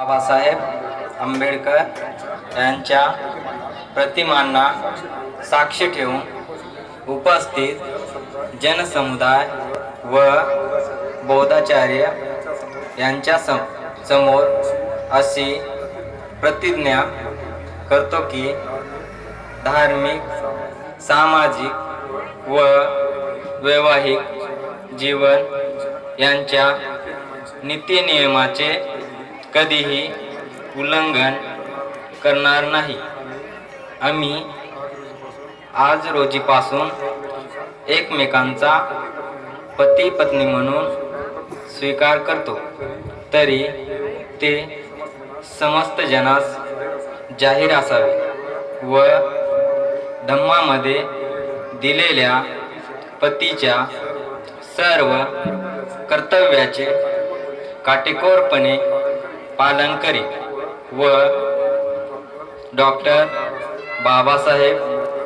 बाबासाहेब आंबेडकर यांच्या प्रतिमांना साक्ष ठेवून उपस्थित जनसमुदाय व बौद्धाचार्य यांच्या सम समोर अशी प्रतिज्ञा करतो की धार्मिक सामाजिक व वैवाहिक जीवन यांच्या नीतिनियमाचे कधीही उल्लंघन करणार नाही. आम्ही आज रोजीपासून एकमेकांचा पती पत्नी म्हणून स्वीकार करतो. तरी ते समस्त जनास जाहीर असावे व धम्मामध्ये दिलेल्या पतीच्या सर्व कर्तव्याचे काटेकोरपणे पालन करी व डॉक्टर बाबासाहेब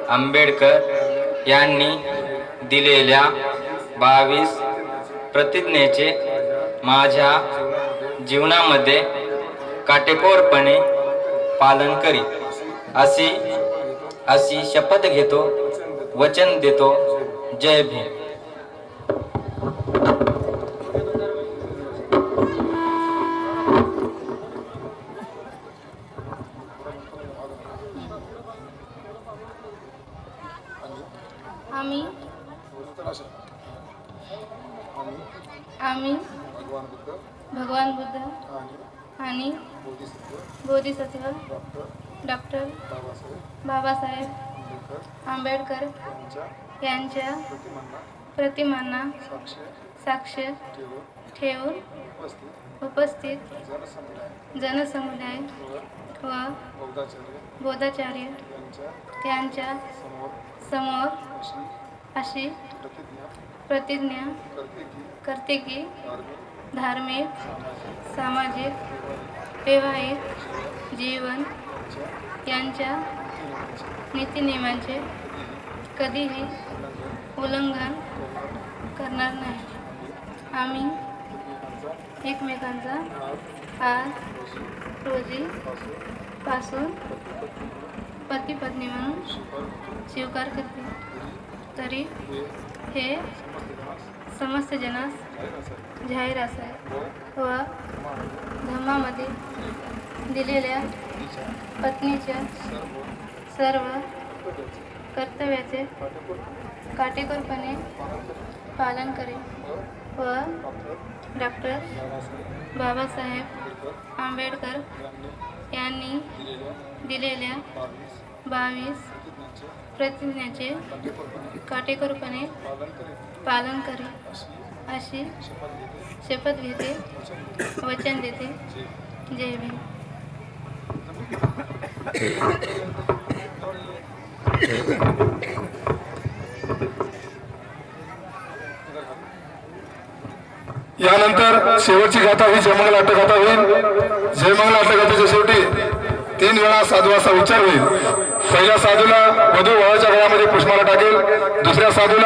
आंबेडकर यांनी दिलेल्या बावीस प्रतिज्ञेचे माझ्या जीवनामध्ये काटेकोरपणे पालन करी. अशी अशी शपथ घेतो वचन देतो. जय भीम. आम्ही. आम्ही. भगवान बुद्ध. आणि आणि बोधिसत्व. डॉक्टर. बाबासाहेब. आंबेडकर. यांच्या प्रतिमांना साक्ष ठेवून उपस्थित. जनसमुदाय. व बोधाचार्य. यांच्या यांच्या समोर. अशी प्रतिज्ञा. करते की धार्मिक सामाजिक वैवाहिक जीवन यांच्या यांच्या नियमांचे. नीतिनियमांचे कधीही उल्लंघन करणार नाही. आम्ही एकमेकांचा आज रोजी पासून पती पत्नी म्हणून स्वीकार करते. तरी हे समस्त जनास जाहीर जाहीर व व धर्मामध्ये दिलेल्या पत्नीच्या सर्व कर्तव्याचे काटेकोरपणे पालन करेल व डॉक्टर बाबासाहेब आंबेडकर यांनी दिलेल्या बावीस प्रतिज्ञांचे काटेकोरपणे पालन करेल करेल अशी शपथ घेते वचन देते वचन देते जय जय भीम यानंतर शेवटची गाथा ही जयमंगल अट्टगाथा होईल. जयमंगल अट्टगाथाच्या शेवटी तीन वेळा साधू असा उच्चार होईल. पहिल्या साधूला वधू वळाच्या गळ्यामध्ये पुष्पाला टाकेल दुसऱ्या साधूला